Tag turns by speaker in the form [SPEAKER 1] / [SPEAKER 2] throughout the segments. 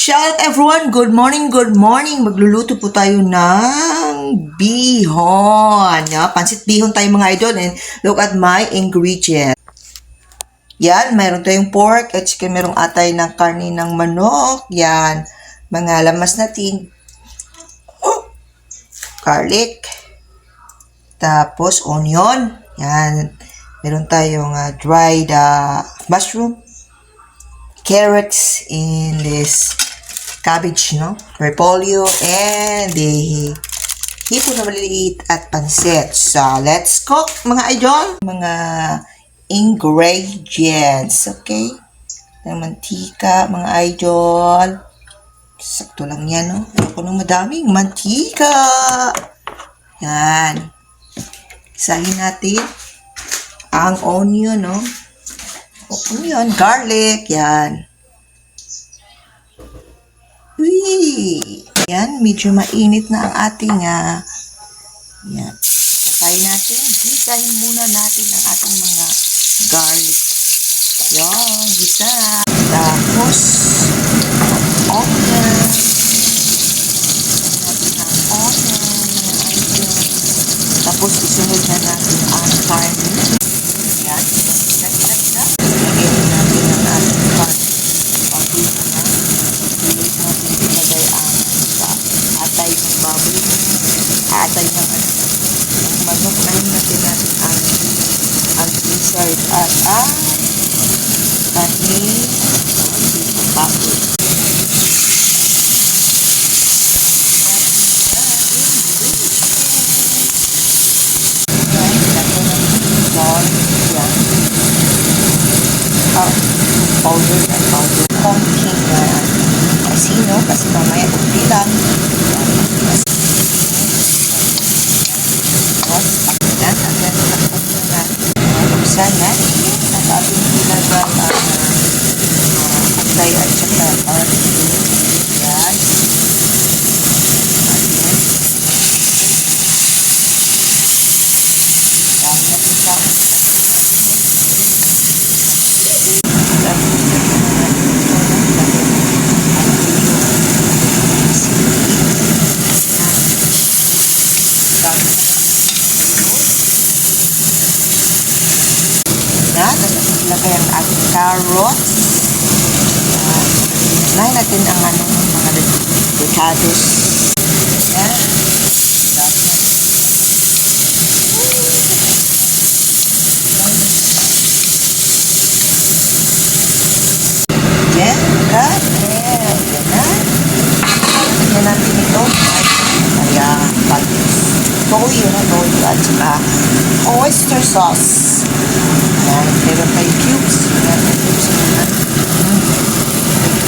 [SPEAKER 1] Shout out everyone! Good morning, good morning! Magluluto po tayo ng bihon. Yeah, pansit bihon tayo mga idol. And look at my ingredients. Yan, mayroon tayong pork at saka mayroong atay ng karne ng manok. Yan, mga lamas natin. Oh, garlic. Tapos onion. Yan, meron tayong uh, dried uh, mushroom carrots in this cabbage, no? Repolyo and the hipon na maliliit at pansit. So, let's cook, mga idol. Mga ingredients, okay? Ng mantika, mga idol. Sakto lang yan, no? Ayoko ng madaming mantika. Yan. Isahin natin ang onion, no? Onion, garlic, yan. Uy! Yan, medyo mainit na ang ating, ah, yan. Patayin natin, gisahin muna natin ang ating mga garlic. Yan, gisa. Tapos, onion. Natin ang onion. Tapos, isunod na natin ang karne. Yan, isa-isa. Lagyan natin ang ating karne. Baboy na na. Ulit natin ilagay ang sa atay ng baboy. Atay ng ano. Ang manok na natin natin ang ang lizard at ang kanin ng baboy. Yan, lagyan natin salt. Yan. Ah, powder na powder. Konting na asino kasi mamaya ulit lang. Yan. Tapos, yan. Agad na takpan na natin. Buksan natin ang ating ginagawa uh, atay at saka garlic. Yan. Ilagay ang ating carrot. Yan. natin ang ano, mga decados. Yan. Tapos, Yan, cut. Yan, yan na. Yan natin ito. Kaya, pag toyo na toyo at saka oyster sauce. Yan, meron tayo cubes. May cubes na. Yan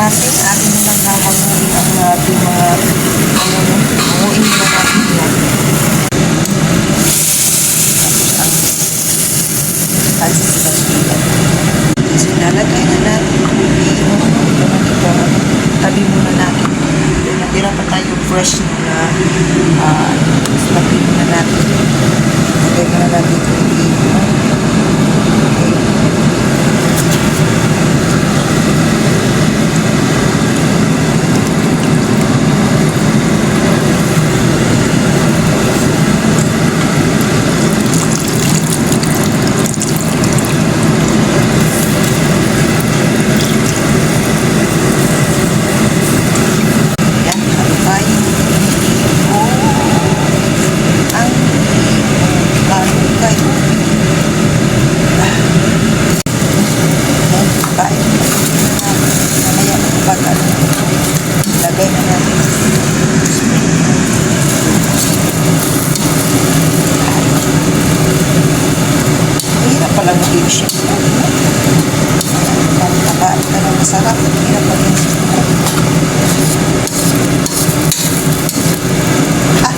[SPEAKER 1] natin at fish. Pagkakaan ka na masarap. Hirap pa yung suko. Ha!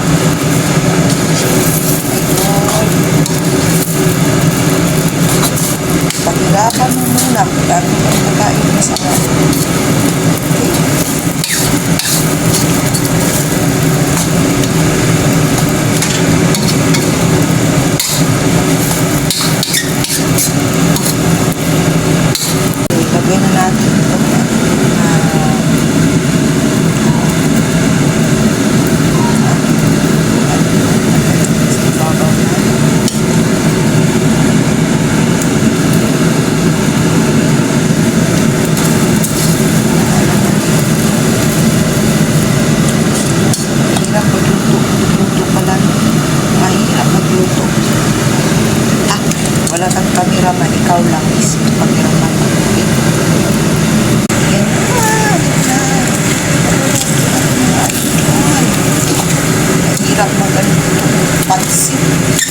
[SPEAKER 1] Pagirapan mo muna. Dami kang pagkain masarap. Okay. Lagyan na natin ito. Uh, tama, ikaw lang is pagkiraman ng tubig. Hirap mag-ano, pansin.